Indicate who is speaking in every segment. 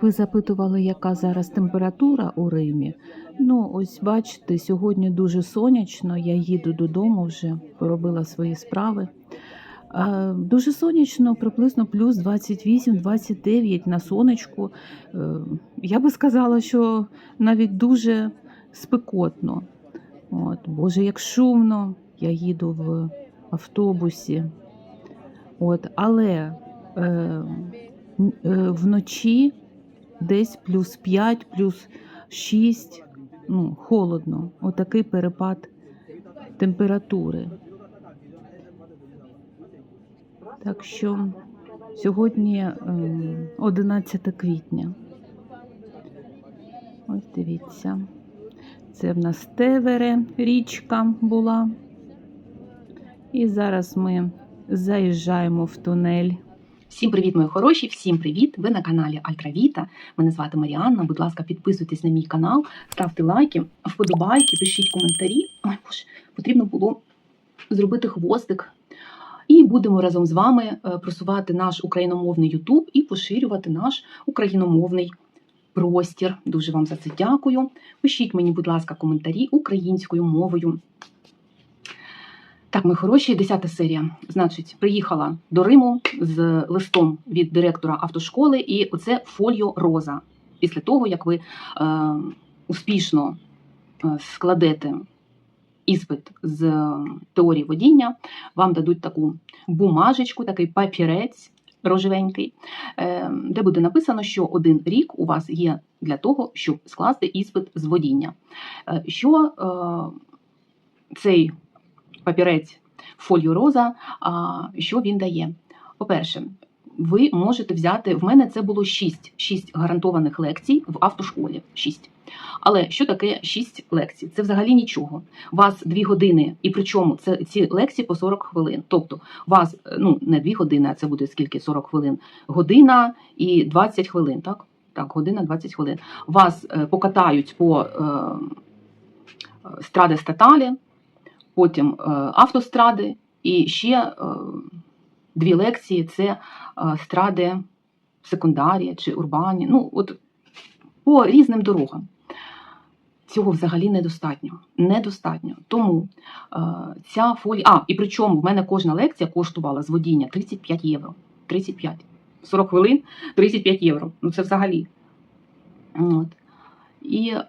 Speaker 1: Ви запитували, яка зараз температура у Римі. Ну, ось бачите, сьогодні дуже сонячно. Я їду додому вже, поробила свої справи. Дуже сонячно, приблизно плюс 28-29 на сонечку. Е, Я би сказала, що навіть дуже спекотно. От, Боже, як шумно, я їду в автобусі. От, але е, е, вночі десь плюс 5, плюс 6, ну, холодно. Отакий перепад температури. Так що сьогодні ем, 11 квітня. Ось дивіться. Це в нас Тевере річка була. І зараз ми заїжджаємо в тунель.
Speaker 2: Всім привіт, мої хороші! Всім привіт! Ви на каналі Альтравіта. Мене звати Маріанна. Будь ласка, підписуйтесь на мій канал, ставте лайки, вподобайки, пишіть коментарі. Ой, боже, потрібно було зробити хвостик. І будемо разом з вами е, просувати наш україномовний YouTube і поширювати наш україномовний простір. Дуже вам за це дякую. Пишіть мені, будь ласка, коментарі українською мовою. Так, ми хороші, 10 серія. Значить, приїхала до Риму з листом від директора автошколи, і оце фольо роза. Після того, як ви е, успішно е, складете іспит з е, теорії водіння, вам дадуть таку бумажечку, такий папірець рожевенький, е, де буде написано, що один рік у вас є для того, щоб скласти іспит з водіння. Е, що е, цей папірець фолію роза, що він дає? По-перше, ви можете взяти, в мене це було 6, 6 гарантованих лекцій в автошколі. 6. Але що таке 6 лекцій? Це взагалі нічого. Вас 2 години, і причому це ці лекції по 40 хвилин. Тобто, вас ну не 2 години, а це буде скільки 40 хвилин. Година і 20 хвилин, так? Так, година 20 хвилин. Вас е, покатають по е, е, страде статалі, потім е, автостради, і ще е, дві лекції це е, стради секундарі чи урбані. Ну, от по різним дорогам. Цього взагалі недостатньо. Недостатньо. Тому е, ця фолія. А, і причому в мене кожна лекція коштувала з водіння 35 євро. 35. 40 хвилин 35 євро. Ну це взагалі. От. І е,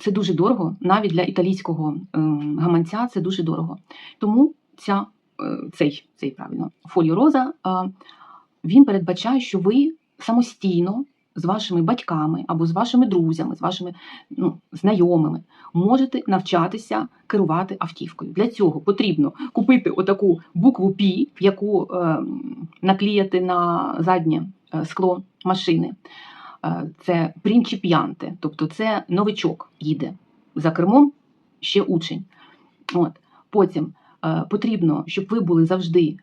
Speaker 2: це дуже дорого, навіть для італійського е, гаманця це дуже дорого. Тому ця, е, цей, цей правильно, фоліо роза е, він передбачає, що ви самостійно з вашими батьками або з вашими друзями, з вашими ну, знайомими можете навчатися керувати автівкою. Для цього потрібно купити отаку букву Пі, яку е, наклеїти на заднє е, скло машини. Е, Це принципіанте, тобто це новичок їде за кермом ще учень. От. Потім е, потрібно, щоб ви були завжди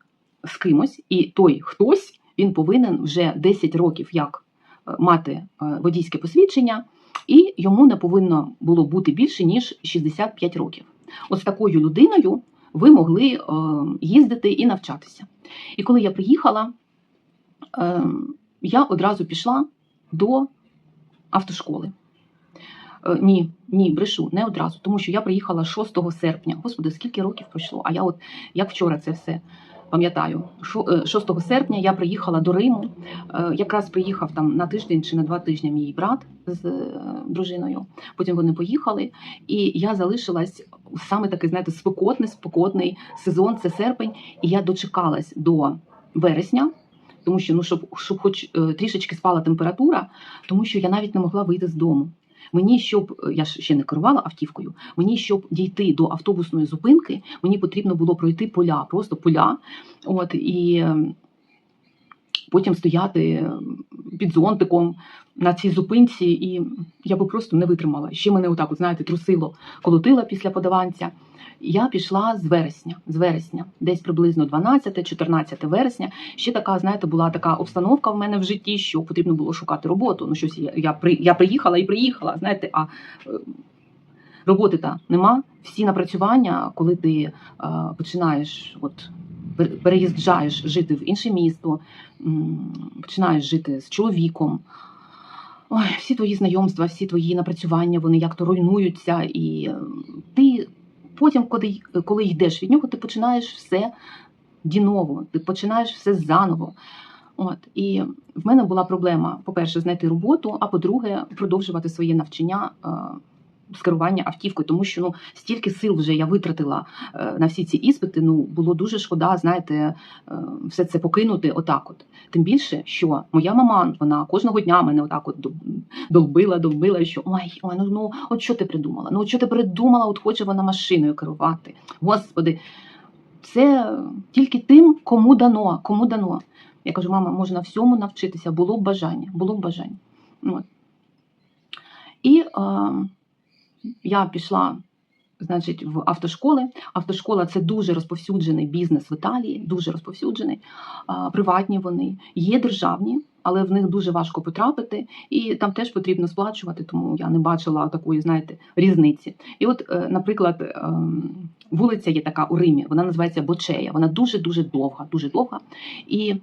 Speaker 2: з кимось, і той хтось він повинен вже 10 років як е, мати водійське посвідчення, і йому не повинно було бути більше ніж 65 років. От з такою людиною ви могли їздити і навчатися. І коли я приїхала, е, я одразу пішла до автошколи. Е, Ні, ні, брешу, не одразу, тому що я приїхала 6 серпня. Господи, скільки років пройшло? А я от як вчора це все пам'ятаю. Шо- е, 6 серпня я приїхала до Риму. Е, Якраз приїхав там на тиждень чи на два тижні мій брат з дружиною. Потім вони поїхали, і я залишилась саме такий, знаєте, спекотний, спекотний сезон, це серпень, і я дочекалась до вересня. Тому що ну щоб, щоб хоч е, трішечки спала температура, тому що я навіть не могла вийти з дому. Мені, щоб е, я ж ще не керувала автівкою, мені, щоб дійти до автобусної зупинки, мені потрібно було пройти поля, просто поля. От і е, потім стояти е, під зонтиком на цій зупинці, і я би просто не витримала. Ще мене отак, от, знаєте, трусило, колотила після подаванця. Я пішла з вересня, з вересня, десь приблизно 12-14 вересня. Ще така, знаєте, була така обстановка в мене в житті, що потрібно було шукати роботу. Ну, щось я, я, при, я приїхала і приїхала, знаєте, а е, роботи та нема. Всі напрацювання, коли ти е, починаєш от, переїжджаєш жити в інше місто, починаєш жити з чоловіком. Ой, всі твої знайомства, всі твої напрацювання, вони як-то руйнуються, і е, ти потім, коли, коли йдеш від нього, ти починаєш все діново, ти починаєш все заново. От і в мене була проблема: по-перше, знайти роботу, а по-друге, продовжувати своє навчання е, з керування автівкою, тому що ну стільки сил вже я витратила е, на всі ці іспити. Ну було дуже шкода, знаєте, е, все це покинути отак. От тим більше, що моя мама вона кожного дня мене отак от долбила, долбила, що ой, ой, ну, ну от що ти придумала? Ну от що ти придумала? От хоче вона машиною керувати. Господи, це тільки тим, кому дано, кому дано. Я кажу, мама, можна всьому навчитися, було б бажання, було б бажання. От. І е, я пішла, значить, в автошколи. Автошкола це дуже розповсюджений бізнес в Італії, дуже розповсюджений. Приватні вони, є державні, але в них дуже важко потрапити, і там теж потрібно сплачувати, тому я не бачила такої, знаєте, різниці. І от, е, наприклад, ем, вулиця є така у Римі, вона називається Бочея. Вона дуже дуже довга, дуже довга. І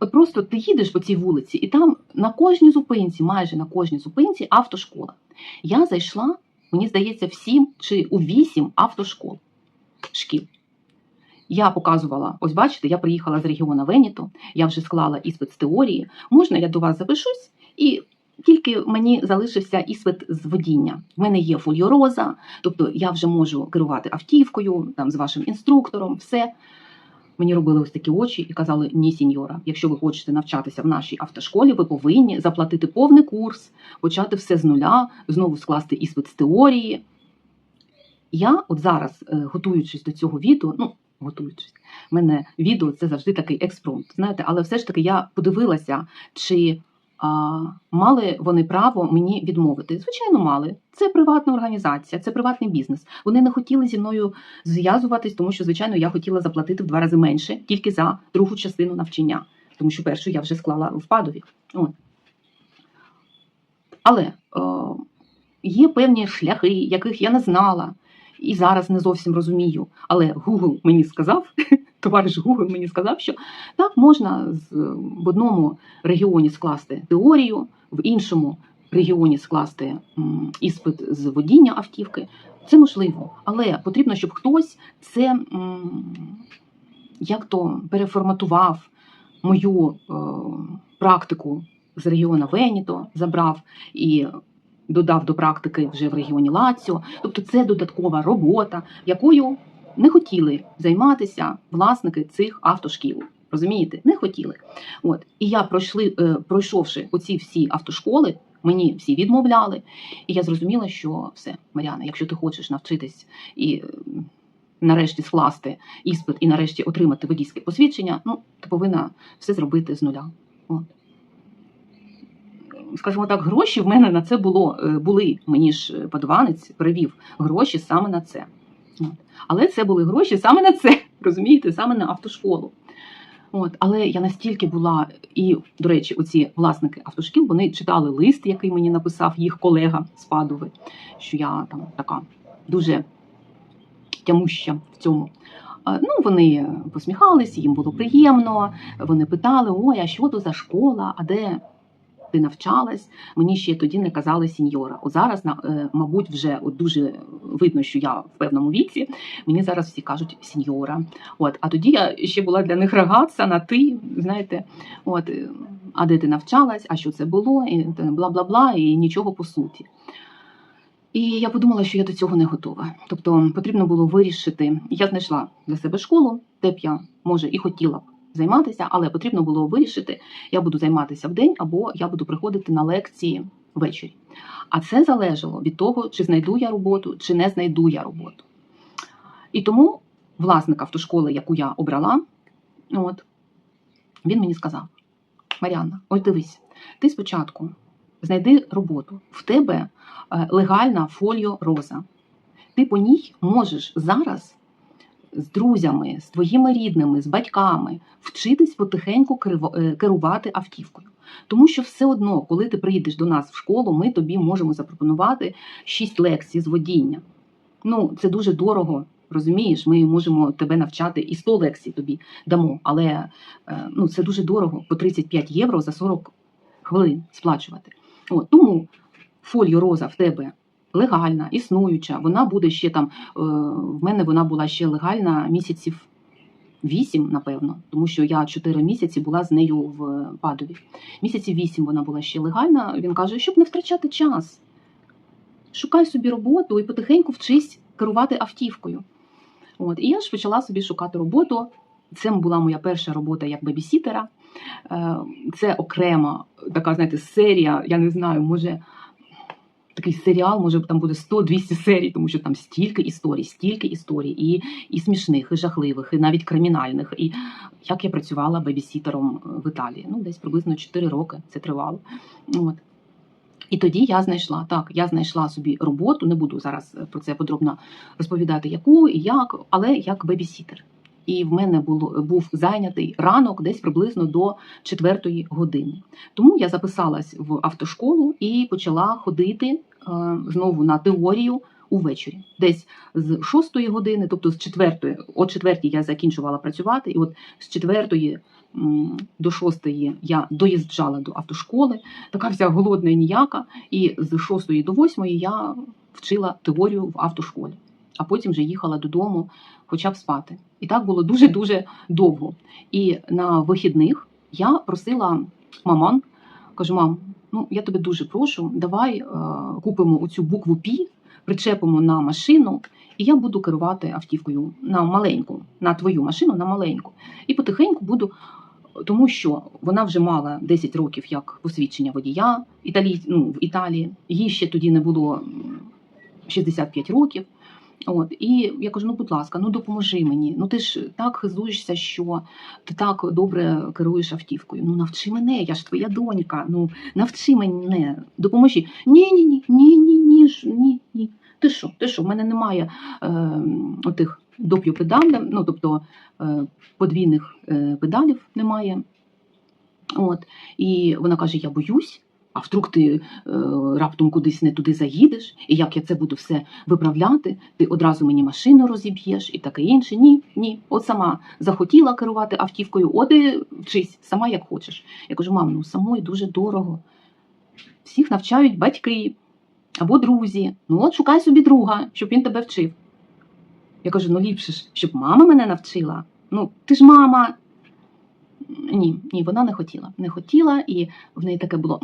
Speaker 2: от просто ти їдеш по цій вулиці, і там на кожній зупинці, майже на кожній зупинці, автошкола. Я зайшла, мені здається, в сім чи у вісім автошкол шкіл. Я показувала, ось бачите, я приїхала з регіону Веніто, я вже склала іспит з теорії. Можна я до вас запишусь? І тільки мені залишився іспит з водіння. В мене є фульороза, тобто я вже можу керувати автівкою, там з вашим інструктором, все. Мені робили ось такі очі і казали: ні, сіньора, якщо ви хочете навчатися в нашій автошколі, ви повинні заплатити повний курс, почати все з нуля, знову скласти іспит з теорії. Я от зараз, е, готуючись до цього відео, ну, готуючись, в мене відео це завжди такий експромт, знаєте, але все ж таки я подивилася, чи а, мали вони право мені відмовити. Звичайно, мали. Це приватна організація, це приватний бізнес. Вони не хотіли зі мною зв'язуватись, тому що, звичайно, я хотіла заплатити в два рази менше тільки за другу частину навчання, тому що першу я вже склала в падові. От. Але е, є певні шляхи, яких я не знала, і зараз не зовсім розумію. Але Google мені сказав, товариш Google мені сказав, що так можна в одному регіоні скласти теорію, в іншому регіоні скласти іспит з водіння автівки. Це можливо, але потрібно, щоб хтось це як то переформатував мою е, практику з регіону Веніто, забрав і додав до практики вже в регіоні Лаціо. Тобто це додаткова робота, якою не хотіли займатися власники цих автошкіл. Розумієте, не хотіли. От і я пройшли, е, пройшовши оці всі автошколи, мені всі відмовляли, і я зрозуміла, що все, Мар'яна, якщо ти хочеш навчитись і е, нарешті скласти іспит і нарешті отримати водійське посвідчення, ну ти повинна все зробити з нуля. От. Скажімо так, гроші в мене на це було е, були. Мені ж подаванець перевів гроші саме на це. От. Але це були гроші саме на це, розумієте, саме на автошколу. От, але я настільки була, і, до речі, оці власники автошкіл вони читали лист, який мені написав їх колега з Падови, що я там така дуже тямуща в цьому. Ну, вони посміхалися, їм було приємно. Вони питали: ой, а що то за школа? А де ти навчалась? Мені ще тоді не казали сіньора. От зараз, е, мабуть, вже от дуже видно, що я в певному віці. Мені зараз всі кажуть сіньора. От, а тоді я ще була для них рагатися на ти, знаєте, от, е, а де ти навчалась, а що це було, і бла бла бла, і нічого по суті. І я подумала, що я до цього не готова. Тобто потрібно було вирішити. Я знайшла для себе школу, де б я може і хотіла б займатися, але потрібно було вирішити, я буду займатися вдень або я буду приходити на лекції ввечері. А це залежало від того, чи знайду я роботу, чи не знайду я роботу. І тому власник автошколи, яку я обрала, от, він мені сказав: Маріанна, ось дивись, ти спочатку знайди роботу. В тебе е, легальна фоліо роза. Ти по ній можеш зараз з друзями, з твоїми рідними, з батьками вчитись потихеньку е, керувати автівкою. Тому що все одно, коли ти приїдеш до нас в школу, ми тобі можемо запропонувати 6 лекцій з водіння. Ну, це дуже дорого Розумієш, ми можемо тебе навчати і 100 лекцій тобі дамо, але е, ну, це дуже дорого по 35 євро за 40 хвилин сплачувати. От, тому фоліо роза в тебе легальна, існуюча, вона буде ще там. Е, в мене вона була ще легальна місяців 8, напевно, тому що я 4 місяці була з нею в Падові. Місяців 8 вона була ще легальна. Він каже, щоб не втрачати час. Шукай собі роботу і потихеньку вчись керувати автівкою. От. І я ж почала собі шукати роботу. Це була моя перша робота як бебісітера. Е, Це окрема така, знаєте, серія, я не знаю, може. Такий серіал, може там буде 100-200 серій, тому що там стільки історій, стільки історій, і, і смішних, і жахливих, і навіть кримінальних. І як я працювала бебісітером в Італії. Ну, десь приблизно 4 роки це тривало. От. І тоді я знайшла так, я знайшла собі роботу, не буду зараз про це подробно розповідати, яку і як, але як бебісітер. І в мене було був зайнятий ранок десь приблизно до четвертої години. Тому я записалась в автошколу і почала ходити е, знову на теорію увечері. Десь з шостої години, тобто з четвертої, о четвертій я закінчувала працювати, і от з четвертої до шостої я доїжджала до автошколи, така вся голодна і ніяка. І з шостої до восьмої я вчила теорію в автошколі, а потім вже їхала додому, хоча б спати. І так було дуже дуже довго. І на вихідних я просила маман, кажу, мам, ну я тебе дуже прошу, давай е, купимо оцю букву Пі, причепимо на машину, і я буду керувати автівкою на маленьку, на твою машину, на маленьку. І потихеньку буду. Тому що вона вже мала 10 років як посвідчення водія Італій, ну, в Італії. Їй ще тоді не було м, 65 років. От і я кажу: ну, будь ласка, ну допоможи мені. Ну ти ж так хизуєшся, що ти так добре керуєш автівкою. Ну навчи мене, я ж твоя донька. Ну навчи мене, допоможи. Ні, ні, ні, ні, ні, ні, ні, ні. Ти що? Ти що? В мене немає е, отих доп'ю педалів, ну тобто е, подвійних е, педалів немає. От. І вона каже: Я боюсь. А вдруг ти е, раптом кудись не туди заїдеш, і як я це буду все виправляти, ти одразу мені машину розіб'єш і таке інше. Ні, ні. От сама захотіла керувати автівкою, от і вчись, сама як хочеш. Я кажу, мам, ну самої дуже дорого. Всіх навчають батьки або друзі. Ну от шукай собі друга, щоб він тебе вчив. Я кажу, ну ліпше ж, щоб мама мене навчила. Ну, ти ж мама. Ні, ні, вона не хотіла. Не хотіла, і в неї таке було.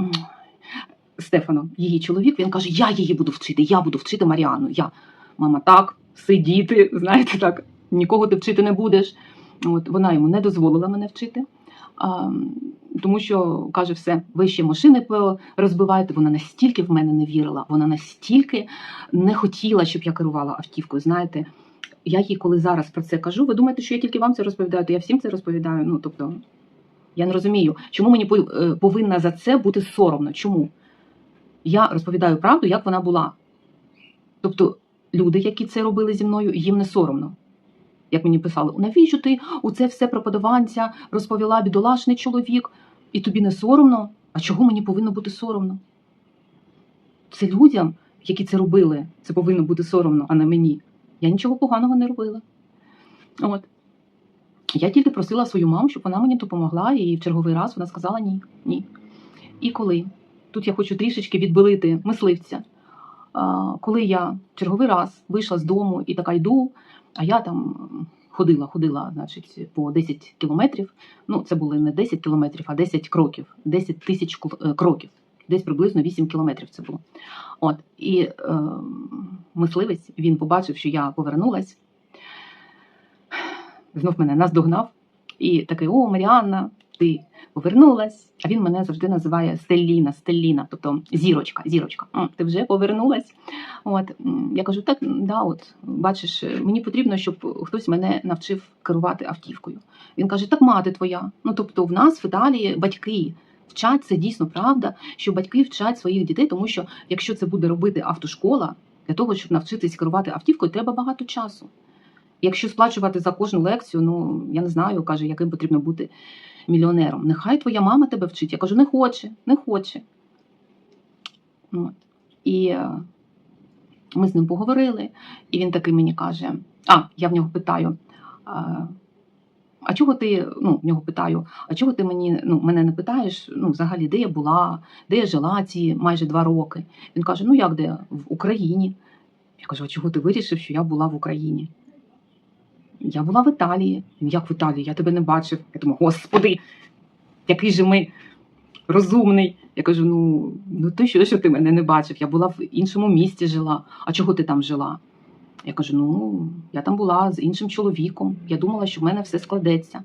Speaker 2: «М, Стефано, її чоловік, він каже: Я її буду вчити, я буду вчити Маріану. Я, мама, так, сидіти, знаєте, так, нікого ти вчити не будеш. От вона йому не дозволила мене вчити. А, тому що каже, все, ви ще машини розбиваєте. Вона настільки в мене не вірила, вона настільки не хотіла, щоб я керувала автівкою. Знаєте, я їй коли зараз про це кажу, ви думаєте, що я тільки вам це розповідаю, то я всім це розповідаю. Ну тобто, я не розумію, чому мені е, повинна за це бути соромно. Чому? Я розповідаю правду, як вона була. Тобто, люди, які це робили зі мною, їм не соромно. Як мені писали, навіщо ти у це все про подаванця розповіла бідолашний чоловік, і тобі не соромно? А чого мені повинно бути соромно? Це людям, які це робили, це повинно бути соромно, а не мені. Я нічого поганого не робила. От. Я тільки просила свою маму, щоб вона мені допомогла, і в черговий раз вона сказала ні. ні. І коли, тут я хочу трішечки відбилити мисливця, коли я черговий раз вийшла з дому і така йду, а я там ходила, ходила, значить, по 10 кілометрів. Ну, це були не 10 кілометрів, а 10 кроків, 10 тисяч е, кроків. Десь приблизно 8 кілометрів це було. От, і е, мисливець він побачив, що я повернулась, знов мене наздогнав і такий: О, Маріанна, ти повернулась. А він мене завжди називає Стелліна, Стелліна, тобто зірочка, зірочка. Ти вже повернулась. От я кажу, так, да, от бачиш, мені потрібно, щоб хтось мене навчив керувати автівкою. Він каже: Так мати твоя. Ну тобто, в нас в Італії батьки. Вчать це дійсно правда, що батьки вчать своїх дітей, тому що якщо це буде робити автошкола, для того, щоб навчитись керувати автівкою, треба багато часу. Якщо сплачувати за кожну лекцію, ну я не знаю, каже, яким потрібно бути мільйонером. Нехай твоя мама тебе вчить. Я кажу, не хоче, не хоче. От. І е, ми з ним поговорили, і він такий мені каже: А, я в нього питаю. А, а чого ти, ну, в нього питаю, а чого ти мені, ну, мене не питаєш, ну, взагалі, де я була, де я жила ці майже два роки? Він каже: ну як де? В Україні. Я кажу, а чого ти вирішив, що я була в Україні? Я була в Італії. Він, як в Італії? Я тебе не бачив. Я думаю, господи, який же ми розумний. Я кажу: ну, ну ти що, що ти мене не бачив? Я була в іншому місті жила. А чого ти там жила? Я кажу: ну, я там була з іншим чоловіком. Я думала, що в мене все складеться.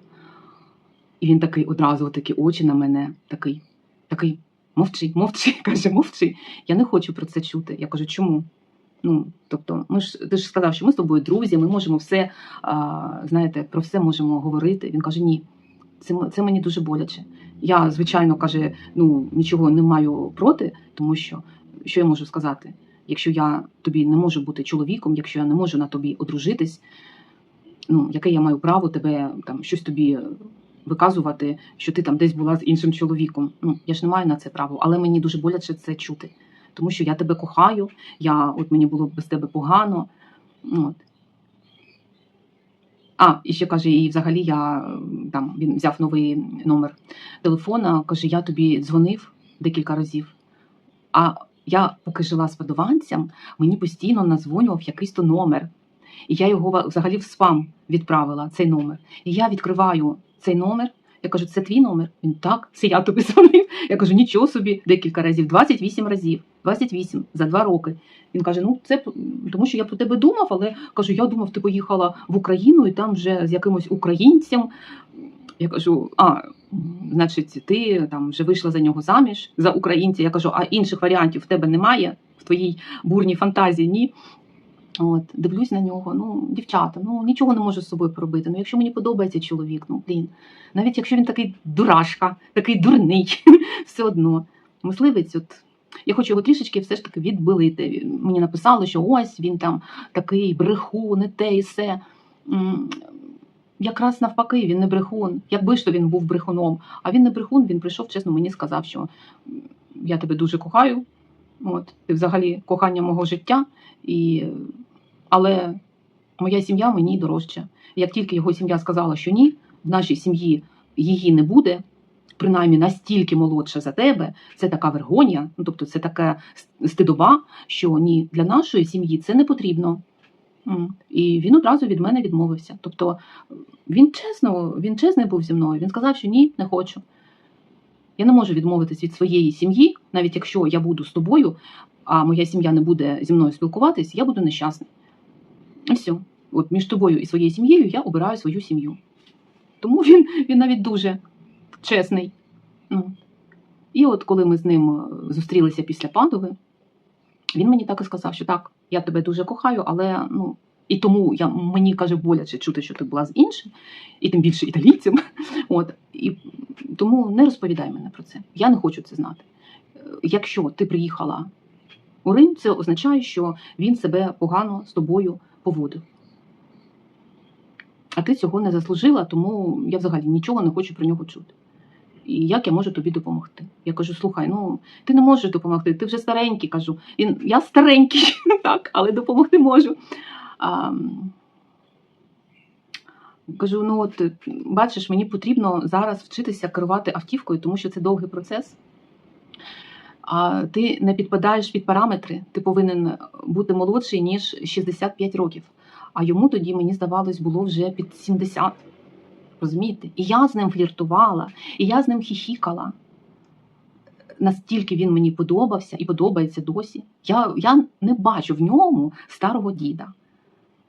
Speaker 2: І він такий одразу такі очі на мене, такий, такий, мовчи, мовчи, каже, мовчи. Я не хочу про це чути. Я кажу, чому? Ну, тобто, ми ж ти ж сказав, що ми з тобою друзі, ми можемо все, а, знаєте, про все можемо говорити. Він каже: ні, це, це мені дуже боляче. Я, звичайно, каже, ну нічого не маю проти, тому що що я можу сказати? Якщо я тобі не можу бути чоловіком, якщо я не можу на тобі одружитись, ну яке я маю право тебе там щось тобі виказувати, що ти там десь була з іншим чоловіком? Ну я ж не маю на це право, але мені дуже боляче це чути, тому що я тебе кохаю, я от мені було без тебе погано. От. А, і ще каже, і взагалі я там він взяв новий номер телефона, каже, я тобі дзвонив декілька разів. А я, поки жила з подаванцем, мені постійно назвонював якийсь то номер. І я його взагалі в спам відправила, цей номер. І я відкриваю цей номер. Я кажу, це твій номер? Він так, це я тобі дзвонив. Я кажу, нічого собі, декілька разів, 28 разів, 28 за два роки. Він каже: ну це тому, що я про тебе думав, але кажу, я думав, ти поїхала в Україну і там вже з якимось українцем. Я кажу, а, значить, ти там вже вийшла за нього заміж за українця. Я кажу, а інших варіантів в тебе немає в твоїй бурній фантазії? Ні. От, дивлюсь на нього, ну, дівчата, ну нічого не можу з собою поробити. Ну, якщо мені подобається чоловік, ну блін, навіть якщо він такий дурашка, такий дурний, все одно. Мисливець, от я хочу його трішечки все ж таки відбилити. Мені написали, що ось він там такий брехун, не те і все. Якраз навпаки, він не брехун. Якби ж то він був брехуном, а він не брехун, він прийшов, чесно, мені сказав, що я тебе дуже кохаю. От, ти взагалі кохання мого життя, і... але моя сім'я мені дорожча. Як тільки його сім'я сказала, що ні, в нашій сім'ї її не буде, принаймні настільки молодша за тебе, це така вергонія, ну тобто це така стидоба, що ні, для нашої сім'ї це не потрібно. І він одразу від мене відмовився. Тобто він чесно, він чесний був зі мною. Він сказав, що ні, не хочу. Я не можу відмовитись від своєї сім'ї, навіть якщо я буду з тобою, а моя сім'я не буде зі мною спілкуватись, я буду нещасний. Все. От між тобою і своєю сім'єю я обираю свою сім'ю. Тому він, він навіть дуже чесний. Ну. І от коли ми з ним е, зустрілися після Падови, він мені так і сказав, що так, я тебе дуже кохаю, але ну. І тому я, мені каже боляче чути, що ти була з іншим, і тим більше італійцем. От, і тому не розповідай мене про це. Я не хочу це знати. Якщо ти приїхала у Рим, це означає, що він себе погано з тобою поводив. А ти цього не заслужила, тому я взагалі нічого не хочу про нього чути. І як я можу тобі допомогти? Я кажу: слухай, ну ти не можеш допомогти, ти вже старенький. кажу. Він я старенький, так, але допомогти можу. А, кажу: ну от бачиш, мені потрібно зараз вчитися керувати автівкою, тому що це довгий процес. А ти не підпадаєш під параметри, ти повинен бути молодший, ніж 65 років. А йому тоді, мені здавалось, було вже під 70. Розумієте? І я з ним фліртувала, і я з ним хіхікала. Настільки він мені подобався і подобається досі. Я, я не бачу в ньому старого діда.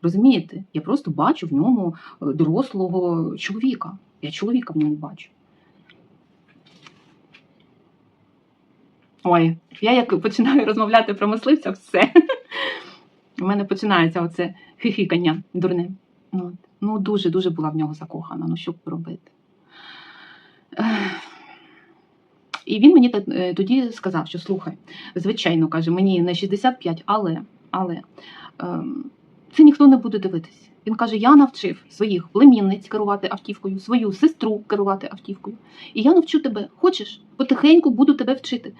Speaker 2: Розумієте? Я просто бачу в ньому е, дорослого чоловіка. Я чоловіка в ньому бачу. Ой, я як починаю розмовляти про мисливця, все. У мене починається оце хихикання дурне. От. Ну, дуже-дуже була в нього закохана. Ну, що робити? І він мені е, тоді сказав, що слухай, звичайно, каже, мені не 65, але, але ем, це ніхто не буде дивитись. Він каже: я навчив своїх племінниць керувати автівкою, свою сестру керувати автівкою. І я навчу тебе. Хочеш? Потихеньку буду тебе вчити.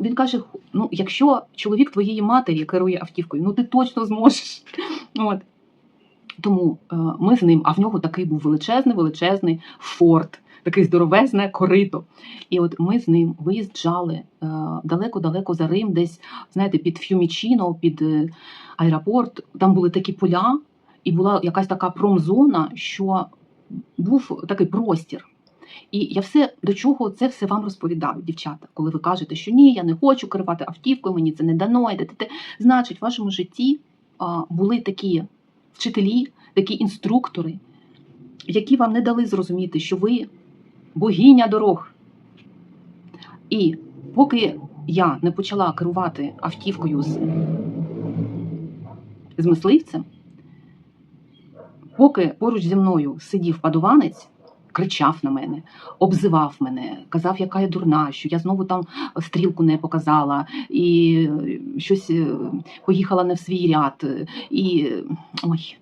Speaker 2: Він каже: ну, якщо чоловік твоєї матері керує автівкою, ну ти точно зможеш. От. Тому е, ми з ним, а в нього такий був величезний, величезний форт, такий здоровезне корито. І от ми з ним виїжджали е, далеко-далеко за Рим, десь, знаєте, під Ф'юмічіно, під е, аеропорт. Там були такі поля, і була якась така промзона, що був такий простір. І я все до чого це все вам розповідаю, дівчата, коли ви кажете, що ні, я не хочу керувати автівкою, мені це не дано. Значить, в вашому житті були такі вчителі, такі інструктори, які вам не дали зрозуміти, що ви богиня дорог. І поки я не почала керувати автівкою з, з мисливцем, поки поруч зі мною сидів падуванець, кричав на мене, обзивав мене, казав, яка я дурна, що я знову там стрілку не показала, і е, щось е, поїхала не в свій ряд. І ой.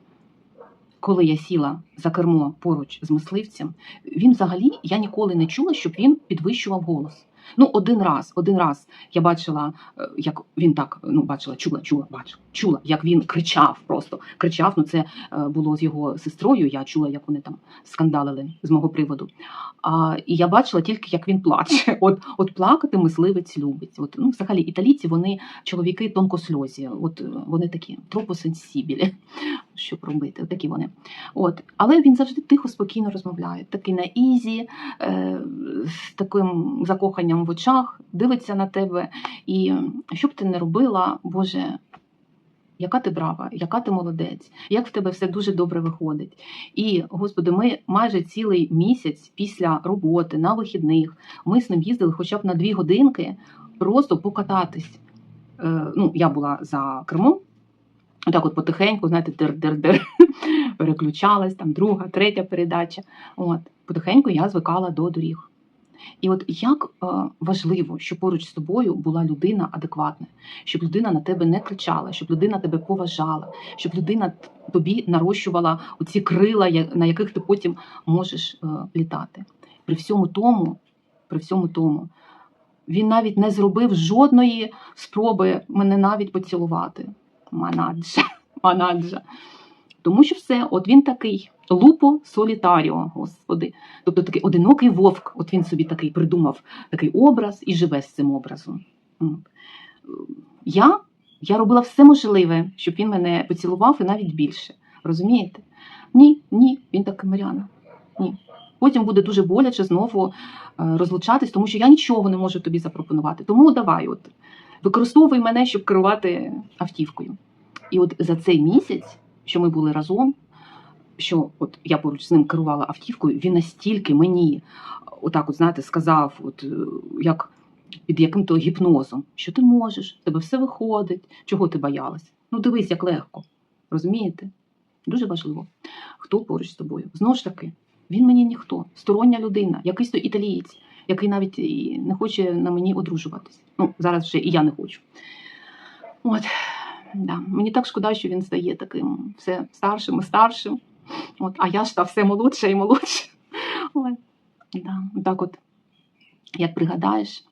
Speaker 2: Коли я сіла за кермо поруч з мисливцем, він взагалі я ніколи не чула, щоб він підвищував голос. Ну, один раз, один раз я бачила, е, як він так ну бачила, чула, чула, бачила, чула, як він кричав, просто кричав. Ну це е, було з його сестрою. Я чула, як вони там скандалили з мого приводу. А, і я бачила тільки, як він плаче. От, от плакати мисливець любить. От ну, взагалі, італійці вони чоловіки тонкосльозі. От е, вони такі тропосенсібілі. Що робити? От такі вони. От, але він завжди тихо, спокійно розмовляє. Такий на ізі, е, з таким закоханням в очах, дивиться на тебе. І е, що б ти не робила, Боже, яка ти брава, яка ти молодець, як в тебе все дуже добре виходить. І, Господи, ми майже цілий місяць після роботи на вихідних ми з ним їздили хоча б на дві годинки просто покататись. Е, ну, я була за кермом. Так от потихеньку, знаєте, дер-дер-дер, переключалась, там друга, третя передача. От, потихеньку я звикала до доріг. І от як е, важливо, щоб поруч з тобою була людина адекватна, щоб людина на тебе не кричала, щоб людина тебе поважала, щоб людина тобі нарощувала оці крила, на яких ти потім можеш е, літати. При всьому тому, при всьому тому, він навіть не зробив жодної спроби мене навіть поцілувати. Манаджа, манаджа. Тому що все, от він такий лупо солітаріо, господи. Тобто такий одинокий вовк, от він собі такий придумав такий образ і живе з цим образом. Я, я робила все можливе, щоб він мене поцілував і навіть більше. Розумієте? Ні, ні, він такий Маріана. Ні. Потім буде дуже боляче знову е, розлучатись, тому що я нічого не можу тобі запропонувати. Тому давай, от використовуй мене, щоб керувати автівкою. І от за цей місяць, що ми були разом, що от я поруч з ним керувала автівкою, він настільки мені, отак, от знаєте, сказав, от е, як під яким-то гіпнозом, що ти можеш, тебе все виходить, чого ти боялась? Ну дивись, як легко. Розумієте? Дуже важливо, хто поруч з тобою. Знову ж таки, він мені ніхто, стороння людина, якийсь то італієць, який навіть не хоче на мені одружуватись. Ну, зараз вже і я не хочу. От, да. Мені так шкода, що він стає таким все старшим і старшим. От, а я ж та все молодша і молодша. Да, так от, як пригадаєш.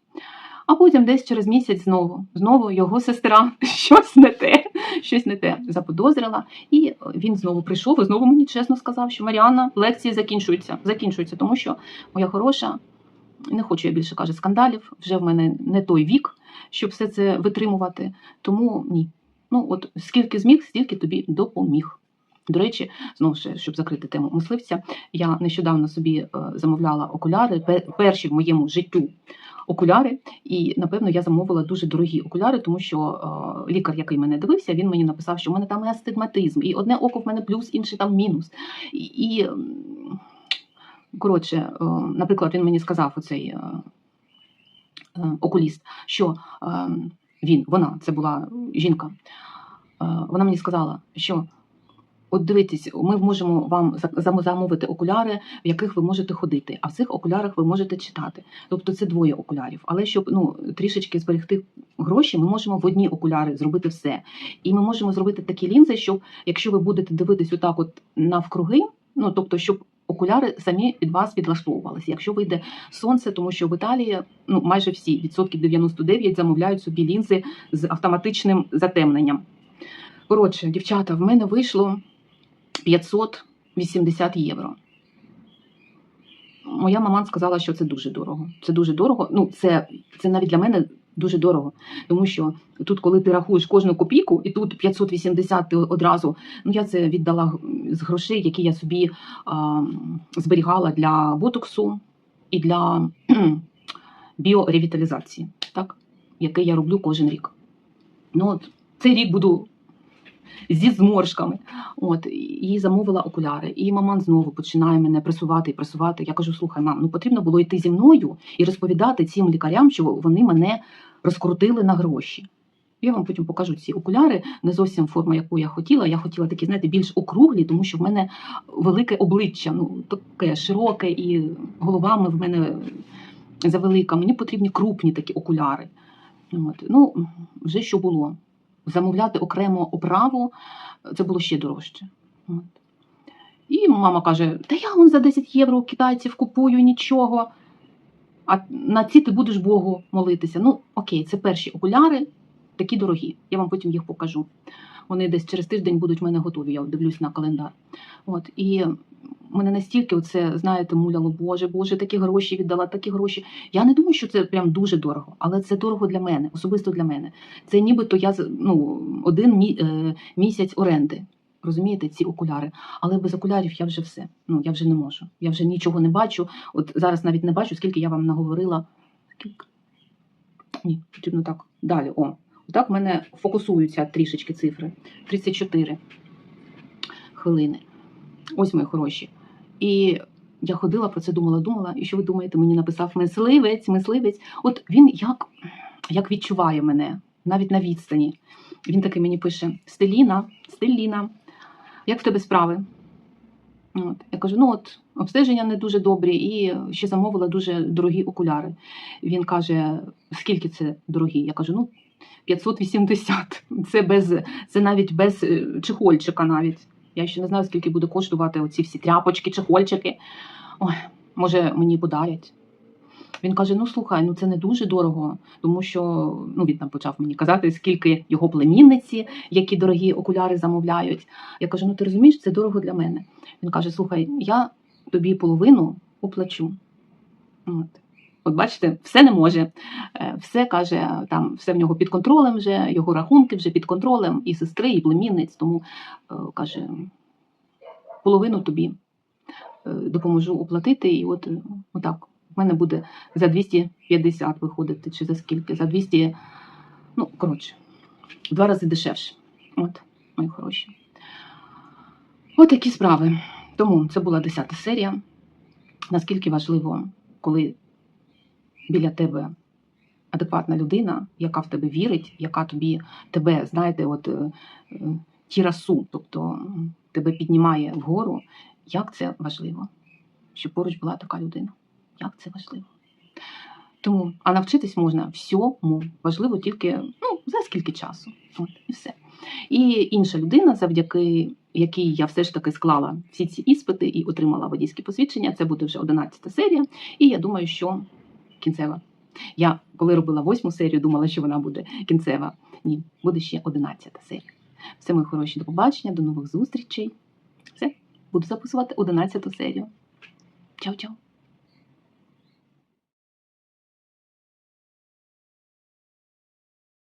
Speaker 2: А потім десь через місяць знову, знову його сестра щось не те, щось не те заподозрила. І він знову прийшов і знову мені чесно сказав, що Маріанна, лекції закінчуються, закінчуються, тому що моя хороша, не хочу я більше каже скандалів. Вже в мене не той вік, щоб все це витримувати. Тому ні. Ну от скільки зміг, стільки тобі допоміг. До речі, знову ж, щоб закрити тему мисливця, я нещодавно собі е, замовляла окуляри, перші в моєму життю окуляри, і напевно я замовила дуже дорогі окуляри, тому що е, лікар, який мене дивився, він мені написав, що в мене там і астигматизм, і одне око в мене плюс, інше там мінус. І, коротше, е, наприклад, він мені сказав оцей окуліст, що е, він, вона, це була жінка, е, вона мені сказала, що. От дивитесь, ми можемо вам замовити окуляри, в яких ви можете ходити, а в цих окулярах ви можете читати. Тобто це двоє окулярів. Але щоб ну трішечки зберегти гроші, ми можемо в одні окуляри зробити все. І ми можемо зробити такі лінзи, щоб якщо ви будете дивитись отак, от навкруги, ну тобто, щоб окуляри самі під вас підлаштовувалися. Якщо вийде сонце, тому що в Італії ну майже всі відсотків 99 замовляють собі лінзи з автоматичним затемненням. Коротше, дівчата, в мене вийшло 580 євро. Моя мама сказала, що це дуже дорого. Це дуже дорого. Ну, це, це навіть для мене дуже дорого. Тому що тут, коли ти рахуєш кожну копійку, і тут 580 ти одразу. Ну, я це віддала з грошей, які я собі а, зберігала для ботоксу і для біоревіталізації, так? яке я роблю кожен рік. Ну, от, цей рік буду зі зморшками. От, і замовила окуляри. І маман знову починає мене пресувати і пресувати. Я кажу: слухай, мам, ну потрібно було йти зі мною і розповідати цим лікарям, що вони мене розкрутили на гроші. Я вам потім покажу ці окуляри, не зовсім форма, яку я хотіла. Я хотіла такі, знаєте, більш округлі, тому що в мене велике обличчя, ну таке широке, і головами в мене завелика. Мені потрібні крупні такі окуляри. От. Ну, вже що було. Замовляти окремо оправу це було ще дорожче. От. І мама каже: Та я вон за 10 євро у китайців купую нічого. А на ці ти будеш Богу молитися. Ну, окей, це перші окуляри, такі дорогі. Я вам потім їх покажу. Вони десь через тиждень будуть в мене готові, я дивлюсь на календар. От, і мене настільки оце, знаєте, муляло, Боже, Боже, такі гроші віддала, такі гроші. Я не думаю, що це прям дуже дорого, але це дорого для мене, особисто для мене. Це нібито я ну, один мі, е, місяць оренди. Розумієте, ці окуляри. Але без окулярів я вже все. Ну, я вже не можу. Я вже нічого не бачу. От зараз навіть не бачу, скільки я вам наговорила. Ні, потрібно так. Далі. О, так в мене фокусуються трішечки цифри. 34 хвилини. Ось мої хороші. І я ходила про це, думала, думала. І що ви думаєте, мені написав мисливець, мисливець. От він як, як відчуває мене, навіть на відстані. Він таки мені пише: Стеліна, Стеліна, як в тебе справи? От. Я кажу: ну от обстеження не дуже добрі, і ще замовила дуже дорогі окуляри. Він каже: скільки це дорогі? Я кажу, ну 580. Це без це навіть без е, чехольчика навіть. Я ще не знаю, скільки буде коштувати оці всі тряпочки, чехольчики. Ой, може, мені подарять. Він каже: ну слухай, ну це не дуже дорого, тому що ну, він там почав мені казати, скільки його племінниці, які дорогі окуляри замовляють. Я кажу: ну ти розумієш, це дорого для мене. Він каже: Слухай, я тобі половину оплачу. От. От бачите, все не може. Е, Все каже, там все в нього під контролем вже, його рахунки вже під контролем, і сестри, і племінниць. Тому е, каже, половину тобі е, допоможу оплатити. І от отак. У мене буде за 250 виходити, чи за скільки? За 200, ну, коротше, в два рази дешевше. От, мої хороші. От такі справи. Тому це була 10 серія. Наскільки важливо, коли біля тебе адекватна людина, яка в тебе вірить, яка тобі тебе, знаєте, от е, е, тірасу, тобто тебе піднімає вгору. Як це важливо, щоб поруч була така людина. Як це важливо. Тому, а навчитись можна всьому. Важливо тільки ну, за скільки часу. От, і все. І інша людина, завдяки якій я все ж таки склала всі ці іспити і отримала водійське посвідчення, це буде вже 11 серія. І я думаю, що кінцева. Я коли робила восьму серію, думала, що вона буде кінцева. Ні, буде ще 11 серія. Все, мої хороші, до побачення, до нових зустрічей. Все, буду записувати 11 серію. Чао-чао.